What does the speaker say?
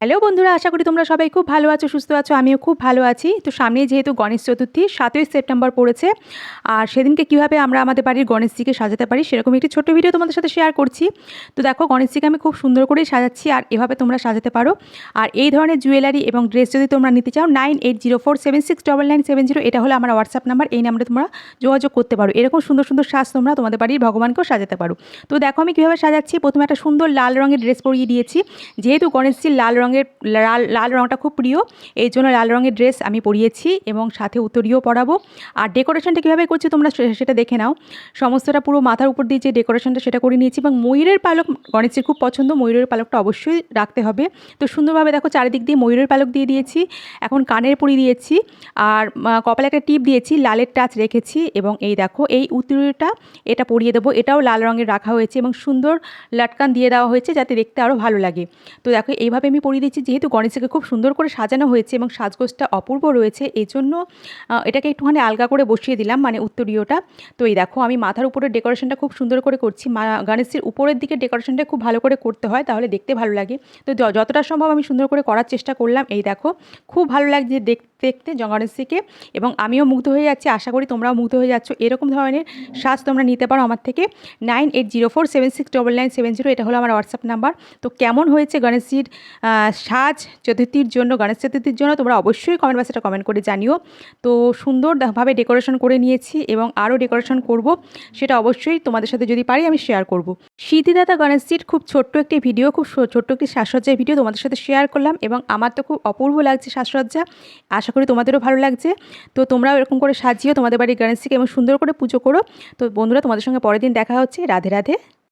Hello বন্ধুরা, আশা করি তোমরা সবাই খুব ভালো আছো, সুস্থ আছো, আমিও খুব ভালো আছি। তো সামনে যেহেতু গণেশ চতুর্থী, সাতই সেপ্টেম্বর পড়েছে, আর সেদিনকে কীভাবে আমরা আমাদের বাড়ির গণেশজিকে সাজাতে পারি সেরকম একটি ছোট্ট ভিডিও তোমাদের সাথে শেয়ার করছি। তো দেখো, গণেশজিকে আমি খুব সুন্দর করেই সাজাচ্ছি, আর এভাবে তোমরা সাজাতে পারো। আর এই ধরনের জুয়েলারি এবং ড্রেস যদি তোমরা নিতে চাও nine eight zero four seven six double nine seven zero এটা হলো আমার হোয়াটসঅ্যাপ নাম্বার এই নাম্বারে তোমরা যোগাযোগ করতে পারো। এরকম সুন্দর সুন্দর সাজ তোমরা তোমাদের বাড়ির ভগবানকেও সাজাতে পারো। তো দেখো, আমি কীভাবে সাজাচ্ছি, প্রথমে একটা সুন্দর লাল রঙের ড্রেস পরিয়ে দিয়েছি। যেহেতু গণেশজির লাল রঙের লাল লাল রঙটা খুব প্রিয়। এই জন্য লাল রঙের ড্রেস আমি পরিয়েছি এবং সাথে উত্তরীয় পরাবো। আর ডেকোরেশনটা কীভাবে করছি তোমরা সেটা দেখে নাও। সমস্তটা পুরো মাথার উপর দিয়ে যে ডেকোরেশনটা সেটা করে নিয়েছি এবং ময়ূরের পালক গণেশের খুব পছন্দ, ময়ূরের পালকটা অবশ্যই রাখতে হবে। তো সুন্দরভাবে দেখো চারিদিক দিয়ে ময়ূরের পালক দিয়ে দিয়েছি, এখন কানের পরি দিয়েছি আর কপালে একটা টিপ দিয়েছি, লালের টাচ রেখেছি এবং এই দেখো এই উত্তরীয়টা এটা পরিয়ে দেবো। এটাও লাল রঙের রাখা হয়েছে এবং সুন্দর লাটকান দিয়ে দেওয়া হয়েছে যাতে দেখতে আরও ভালো লাগে। তো দেখো এইভাবে আমি পরিয়ে দিচ্ছি। যেহেতু গণেশকে খুব সুন্দর করে সাজানো হয়েছে এবং সাজগোজটা অপূর্ব রয়েছে এই জন্য এটাকে একটুখানি আলগা করে বসিয়ে দিলাম মানে উত্তরীয়টা। তো এই দেখো, আমি মাথার উপরে ডেকোরেশনটা খুব সুন্দর করে করছি। মা, গণেশের উপরের দিকে ডেকোরেশনটা খুব ভালো করে করতে হয়, তাহলে দেখতে ভালো লাগে। তো যতটা সম্ভব আমি সুন্দর করে করার চেষ্টা করলাম। এই দেখো, খুব ভালো লাগছে দেখতে দেখতে জ- গণেশজিকে এবং আমিও মুগ্ধ হয়ে যাচ্ছি। আশা করি তোমরাও মুগ্ধ হয়ে যাচ্ছ। এরকম ধরনের সাজ তোমরা নিতে পারো আমার থেকে। Nine eight zero four seven six double nine seven zero এটা হলো আমার হোয়াটসঅ্যাপ নাম্বার। তো কেমন হয়েছে গণেশজির সাজ চতুর্থীর জন্য, গণেশ চতুর্থীর জন্য তোমরা অবশ্যই কমেন্ট বক্সে কমেন্ট করে জানিও। তো সুন্দরভাবে ডেকোরেশন করে নিয়েছি এবং আরও ডেকোরেশন করব, সেটা অবশ্যই তোমাদের সাথে যদি পারি আমি শেয়ার করব। স্মৃতিদাতা গণেশজির খুব ছোট্ট একটি ভিডিও খুব ছোট্ট একটি সাজসজ্জার ভিডিও তোমাদের সাথে শেয়ার করলাম এবং আমার তো খুব অপূর্ব লাগছে সাজসজ্জা। আশা করি, তোমাদেরও ভালো লাগছে। তো তোমরাও এরকম করে সাজিও, তোমাদের বাড়ির গণেশজিকে এবং সুন্দর করে পুজো করো। তো বন্ধুরা, তোমাদের সঙ্গে পরের দিন দেখা হচ্ছে। রাধে রাধে।